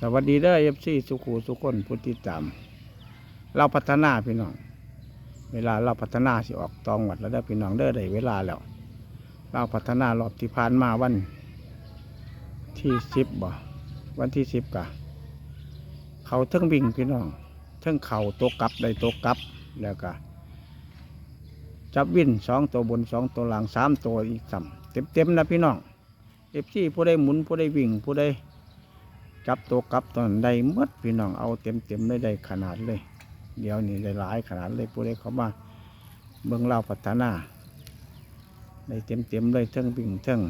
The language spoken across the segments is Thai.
สวัสดีเด้อเอฟซีสุขูสุคนพุทธิจามเราพัฒนาพี่น้อง เวลาเราพัฒนาสิออกตองวัดแล้วเด้พี่น้องเด้อได้เวลาแล้ว เราพัฒนารอบที่ผ่านมาวัน ที่สิบบ่วันที่สิบกะ เขาเทิงวิ่งพี่น้องเทิงเข่าตัวกลับได้ตัวกลับแล้วก็จับวินสองตัวบนสองตัวหลังสามตัวอีกสามเต็มเต็มๆนะพี่น้องเอฟซีผู้ใดหมุนผู้ใดวิ่งผู้ใด จับตัวกลับตอนใดมดพี่น้องเอาเต็มเต็มๆได้ได้ขนาดเลย เดี๋ยวนี้ได้หลายขนาดเลยผู้ใดเขามาเบิ่งเล่าพัฒนาได้เต็มเต็มๆเลยเทิงวิ่งเทิง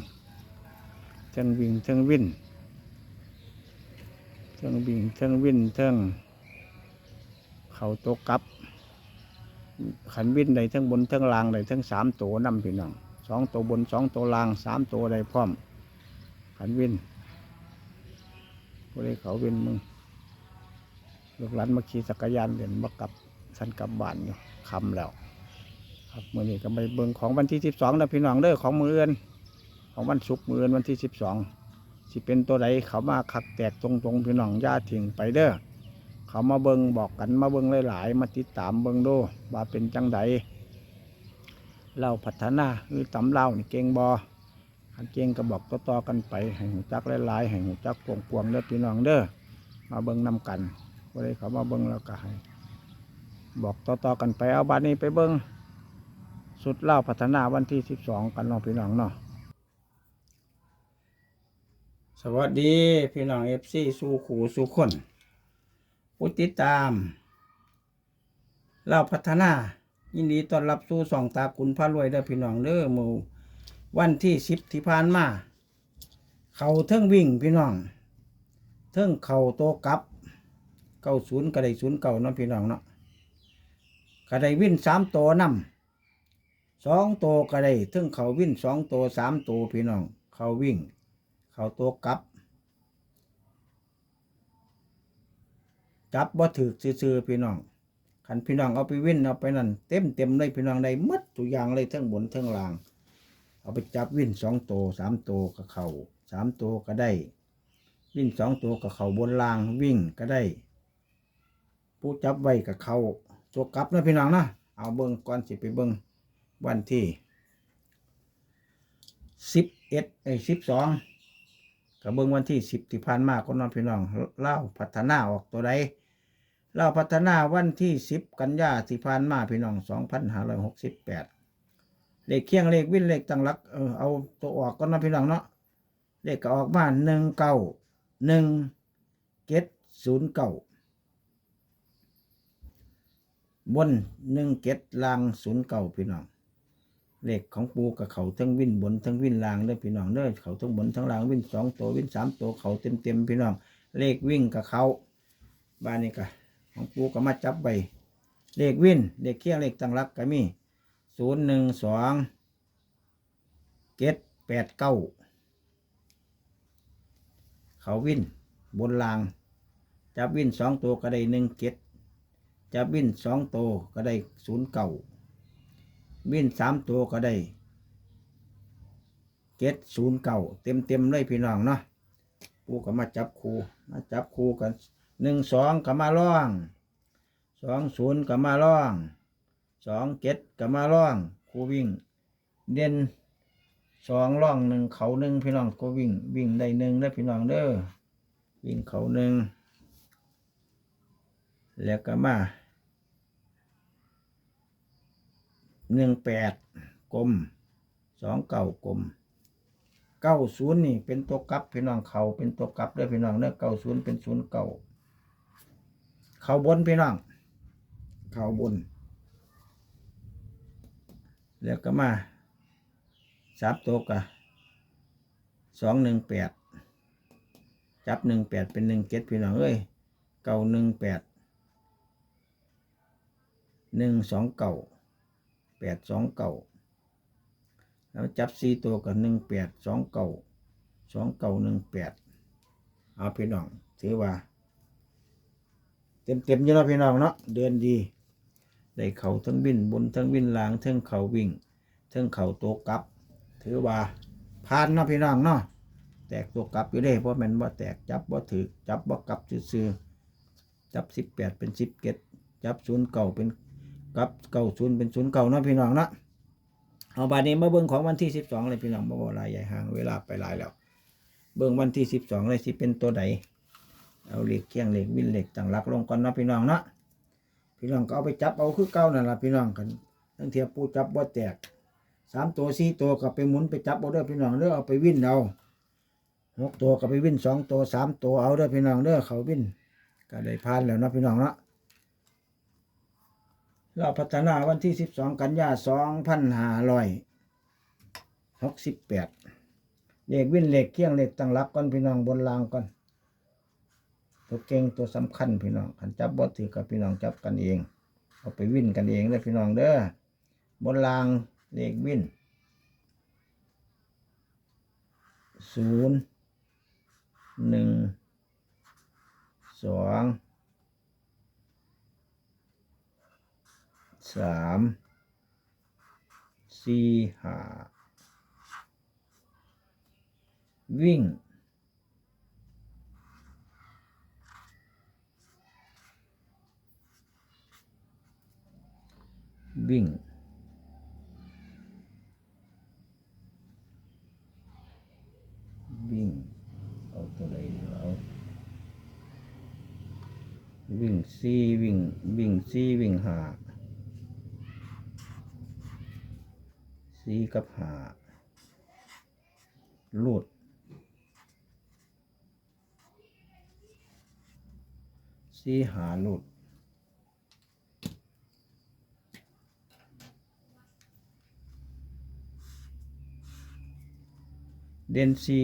เทิงวิ่งเทิงวิ่นเทิงวิ่งเทิงวิ่นเทิงเขาตัวกลับ ขันวินได้เทิงบนเทิงล่างได้เทิงสามตัวนำพี่น้องสองตัวบนสองตัวล่างสามตัวได้พร้อมขันวิ่น ผู้ใดเขาเป็นมึงลูกหลานมาขี่จักรยานเดินมากลับสันกลับบ้านอยู่คำแล้ว ครับมื่อนี้ก็ไปเบิ่งของวันที่สิบสองนะพี่น้องเด้อของมือเอือนของวันศุกร์มือเอือนวันที่สิบสองสิเป็นตัวใดเขามาคักแตกตรงๆพี่น้องย่าถิ่งไปเด้อเขามาเบิ่งบอกกันมาเบิ่งหลายๆมาติดตามเบิ่งดูว่าเป็นจังใดเราพัฒนาหรือตำเล่านี่เก่งบอ ขันเก่งก็บอกต่อๆกันไปให้หูจักหลายๆให้หูจักกวงๆเด้อพี่น้องเด้อมาเบิ่งนำกันบ่ได้เขามาเบิ่งแล้วก็ให้บอกต่อๆกันไปเอาบัดนี้ไปเบิ่งสุดเล่าพัฒนาวันที่สิบสองกันเนาะพี่น้องเนาะสวัสดีพี่น้องเอฟซีสู่ขู่สู่คนผู้ติดตามเล่าพัฒนายินดีต้อนรับสู่สองตาคุณพระรวยเด้อพี่น้องเด้อมู่ วันที่สิบที่ผ่านมา เขาเทิงวิ่งพี่น้อง เทิงเข่าโตกลับเก้าศูนย์กระไดศูนย์เก่าเนาะพี่น้องเนาะกระไดวิ่นสามตัวนำสองตัวกระไดเทิงเขาวิ่นสองตัวสามตัวพี่น้อง เขาวิ่ง เขาโตกลับ จับบ่ถือซื่อๆพี่น้องขันพี่น้องเอาไปวิ่นเอาไปนั่นเต็มเต็มเลยพี่น้องได้หมดทุกอย่างเลยเทั้งบนเทั้งล่าง เอาไปจับวิ่นสองตัวสามตัวกับเขาสามตัวก็ได้ วิ่นสองตัวกับเข่าบนรางวิ่งก็ได้ ผู้จับไว้กับเขาตัวกลับนะพี่น้องนะเอาเบิ้งก่อนสิไปเบิ้งวันที่สิบเอ็ดไอ้สิบสองกับเบิ้งวันที่สิบที่ผ่านมาก็น้องพี่น้องเล่าพัฒนาออกตัวใดเล่าพัฒนาวันที่สิบกันยาที่ผ่านมาพี่น้องสองพันห้าร้อยหกสิบแปด เลขเคียงเลขวินเลขตั้งหลัก เออเอาตัวออกก็นะพี่น้องเนาะเลขก็ออกมาหนึ่งเก้าหนึ่งเจ็ดศูนย์เก้าบนหนึ่งเจ็ดลางศูนย์เก้าพี่น้องเลขของปูกับเขาทั้งวินบนทั้งวินลางเด้อพี่น้องเด้อเขาทั้งบนทั้งลางวินสองตัววินสามตัวเขาเต็มเต็มพี่น้อง เลขวิ่งกับเขาบ้านนี้ก็ของปูก็มาจับไปเลขวินเลขเคียงเลขตั้งหลักก็มี ศูนย์หนึ่งสองเจ็ดแปดเก้าเขาวิ่นบนราง จับวิ่นสองตัวก็ได้หนึ่งเจ็ดจับวิ่นสองตัวก็ได้ศูนย์เก้าวิ่นสามตัวก็ได้เจ็ดศูนย์เก้าเต็มเต็มเลยพี่น้องเนาะปูก็มาจับคูมาจับคูกันหนึ่งสองก็มาล่องสองศูนย์ก็มาล่อง สองเจ็ดก็มาล่องครูวิ่ง เด่นสองล่องหนึ่งเขาหนึ่งพี่น้องก็วิ่ง วิ่งได้หนึ่งได้พี่น้องเด้อวิ่งเขาหนึ่งแล้วก็มาหนึ่งแปดกลมสองเก้ากลมเก้าศูนย์นี่เป็นตัวกลับพี่น้องเขาเป็นตัวกลับด้อพี่น้องเด้อเก้าศูนย์เป็นศูนย์เก้าเขาบนพี่น้องเขาบน แล้วก็มาสามตัวกะสองหนึ่งแปดจับหนึ่งแปดเป็นหนึ่งเจ็ดพี่น้องเอ้ยเก้าหนึ่งแปดหนึ่งสองเก้าแปดสองเก้าแล้วจับสี่ตัวกับหนึ่งแปดสองเก้าสองเก้าหนึ่งแปดเอาพี่น้องถือว่า เต็มเต็มอยู่แล้วพี่น้องเนาะเดือนดี ได้เขาทั้งวิ่นบนทั้งวิ่นลางทั้งเขาวิ่งทั้งเขาโตกลับ ถือว่าผ่านเนาะพี่น้องเนาะแตกตัวกลับอยู่เด้เพราะมันบ่าแตกจับบ่าถือจับบ่ากลับซื่อจับสิบแปดเป็นสิบเกตจับศูนย์เก่าเป็นกลับเก้าศูนย์เป็นศูนย์เก่าเนาะพี่น้องเนาะเอาบาดนี้มาเบิ่งของวันที่สิบสองเลยพี่น้องบ่บ่หลายใหญ่ห่างเวลาไปหลายแล้ว เบิ่งวันที่สิบสองเลยสิเป็นตัวใดเอาเหล็กเคียงเหล็กวิ่นเหล็กต่างหลักลงก่อนเนาะพี่น้องเนาะ พี่น้องก็เอาไปจับเอาคือเก่านั่นล่ะพี่น้องกันทั้งเทียบปูจับบ่แตกสามตัวสี่ตัวก็ไปหมุนไปจับเอาเด้อพี่น้องเด้อเอาไปวิ่นเอาหกตัวก็ไปวิ่นสองตัวสามตัวเอาเด้อพี่น้องเด้อเขาวิ่นก็ได้พานแล้วนะพี่น้องเนาะเราพัฒนาวันที่สิบสองกันยาสองพันห้าร้อยหกสิบแปดเลขวิ่นเลขเคียงเลขตั้งหลักก่อนพี่น้องบนรางก่อน ตัวเก่งตัวสำคัญพี่น้องขันจับบ่ถือกับพี่น้องจับกันเอง เอาไปวิ่นกันเองเด้พี่น้องเด้อบนรางเลขวิ่นศูนย์หนึ่งสองสามสี่ห้าวิ่ง วิ่ง วิ่ง เอาตัวใดเอา วิ่งสี่วิ่ง วิ่งสี่วิ่งหาสี่กับหาลูดสีหาลุด เดนซี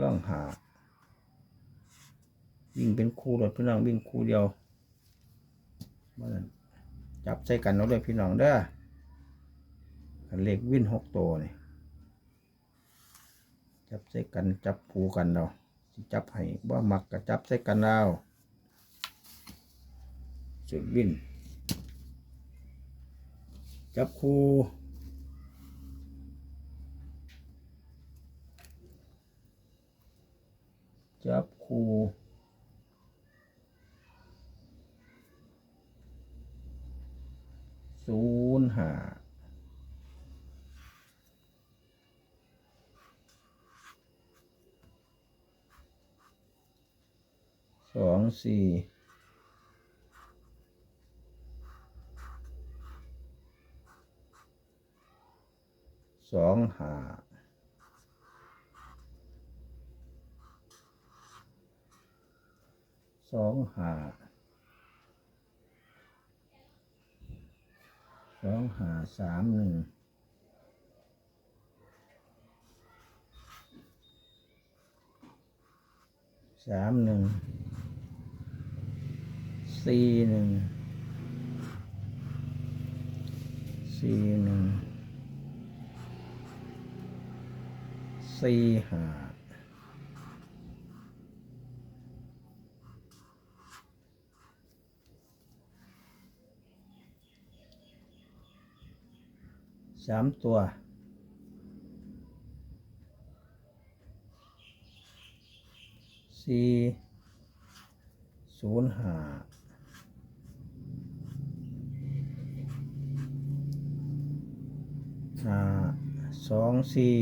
ล่องหาวิ่งเป็นคู่รถพี่น้องวิ่งคู่เดียวมานั่นจับใส่กันเอาเลยพี่น้องเด้อเลขวิ่นหกตัวนี่จับใส่กันจับผูกันเราจับให้บ่มักก็จับใส่กันเราจุดบินจับคู่ จับคูศูนย์ห้าสองสี่สองหา สองหาสองหาสามหนึ่งสามหนึ่งสี่หนึ่งสี่หนึ่งสี่ห้า สามตัว สี่ศูนย์ห้าห้าสองสี่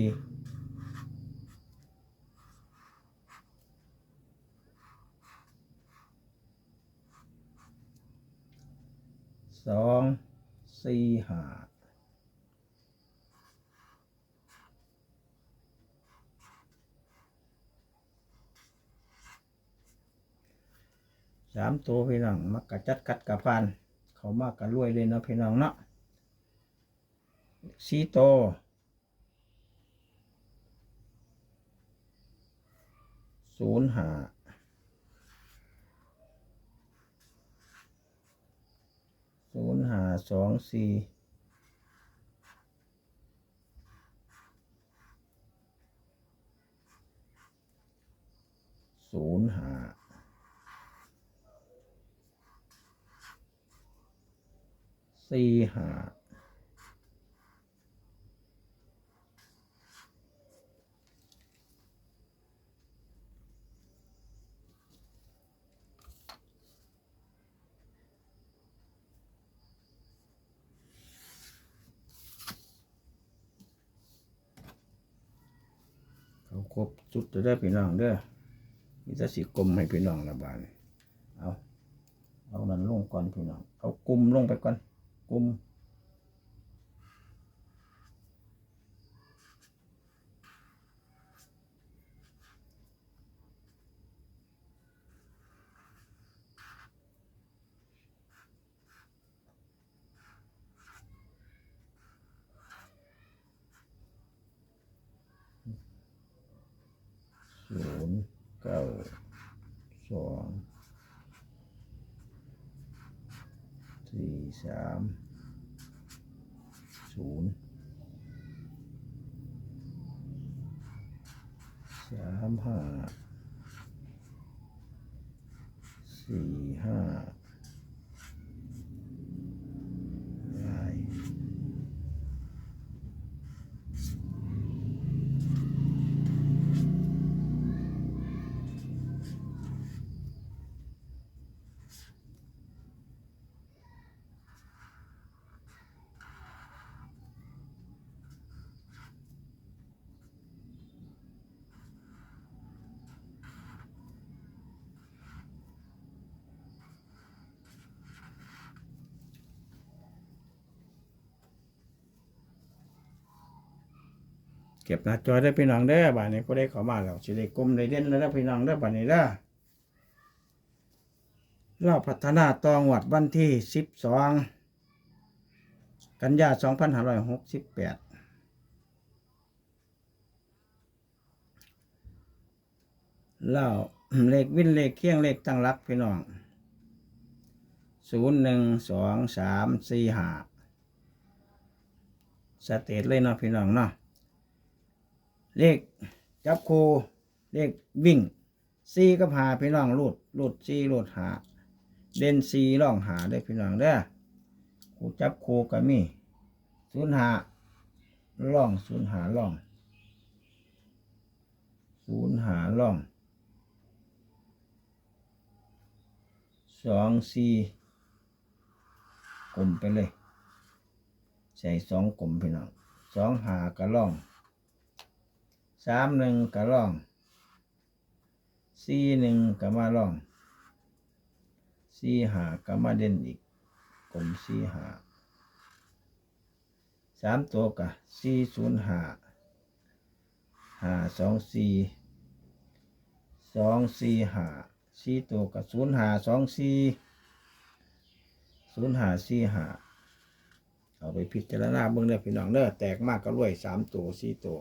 สองสี่ห้าามตัวพี่น้องมักกะจัดกัดกะพันเขามากกะรวยเลยเนาะพี่น้องเนาะสี่ตัวศูนย์ห้าศูนย์ห้าสองสี่ศูนย์ห้า สี่หาเขาครบจุดจะได้พี่น้องเด้อมีแต่สีกลมให้พี่น้องระบาทเอา เอานั่นลงก่อนพี่น้อง เอากลมลงไปก่อน กลมศูนย์เก้าสองสี่สามศูนย์สามห้าสี่ ห้าได้ เก็บหน้าจอได้พี่น้องเด้อบ้านนี้ก็ได้เข้ามาแล้วสิได้กลมได้เด่นแล้วพี่น้องเด้อบ้านนี้เด้อเราพัฒนาตองวัดวันที่สิบสองกันยาสองพันห้าร้อยหกสิบแปดเล่าเลขวินเลขเคียงเลขตั้งรักพี่น้องศูนย์หนึ่งสองสามสี่ห้าสเตทเลยเนาะพี่น้องเนาะ เลขจับคูเลขวิ่งซีกับหาพี่น้องรูดรูดซีรูดหา เด่นซีร่องหาได้พี่น้องเด้อคูจับคูก็มีศูนย์หาร่องศูนย์หาร่องศูนย์หาร่องสองสี่กลมไปเลย ใส่สองกลมพี่น้องสองหากระร่อง สามหนึ่งกะล่องสี่หนึ่งกะมาล่องสี่หากะมาเด่นอีกกลมสี่หาสามตัวกะสี่ศูนย์หาหาสองสี่สองสี่หาสี่ตัวกะศูนย์หาสองสี่ศูนย์หาสี่หาเอาไปพิจารณาเบิ่งเด้อพี่น้องเด้อแตกมากก็รวยสามตัวสี่ตัว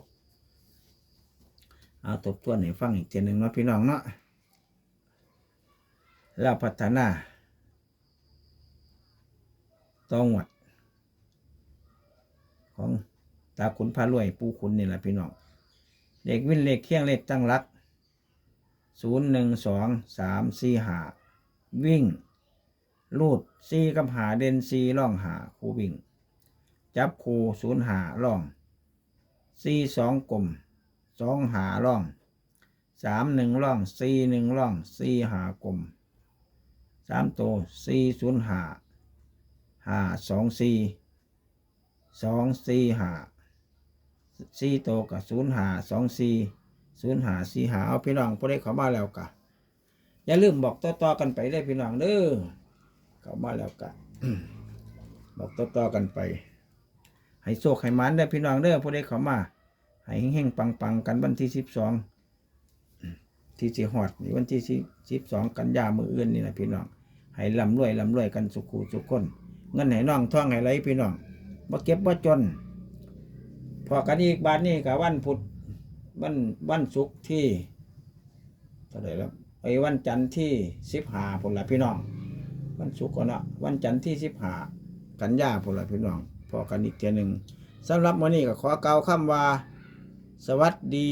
เอาทบทวนให้ฟังอีกทีหนึ่งเนาะพี่น้องเนาะแล้วพัฒนาต้องวัด ของตาขุนพารวย ปูขุนนี่แหละพี่น้องเลขวิ่นเลขเคียงเลขตั้งรักศูนย์หนึ่งสองสามสี่หาวิ่ง ลูดซีกับหาเด่นซีล่องหาคูวิ่ง จับคูศูนย์หาล่องซีสองกลม สองหาร่องสามหนึ่งร่องสี่หนึ่งร่องสี่หากลมสามตัวสี่ศูนย์หาหาสองสี่สองสี่หาสี่ตัวกับศูนย์หาสองสี่ศูนย์หาสี่หาเอาพี่น้องพวกได้เข้ามาแล้วกะอย่าลืมบอกต่อๆกันไปได้พี่น้องเด้อเข้ามาแล้วกะบอกต่อๆกันไป ให้โชคให้มันได้พี่น้องเด้อพวกได้เข้ามา ให้เฮงปังๆ กันวันที่สิบสองที่สิหอดนี่วันที่สิบสองกันยามืออื่นนี่นะพี่น้องให้ลำรวยลำรวยกันสุขูสุขคนเงินให้น้องท่องให้ไหลพี่น้องบ่เก็บบ่จน พอกันอีกบาทนี้กับวันพุธวันวันศุกร์ที่เท่าไหร่แล้วไอ้วันจันทร์ที่สิบห้าผลละพี่น้อง วันศุกร์ก็นะวันจันทร์ที่สิบห้ากันยาผลละพี่น้องพอกันอีกเทียหนึ่งสำหรับวันนี้ก็ขอเกล่าวคำว่า สวัสดี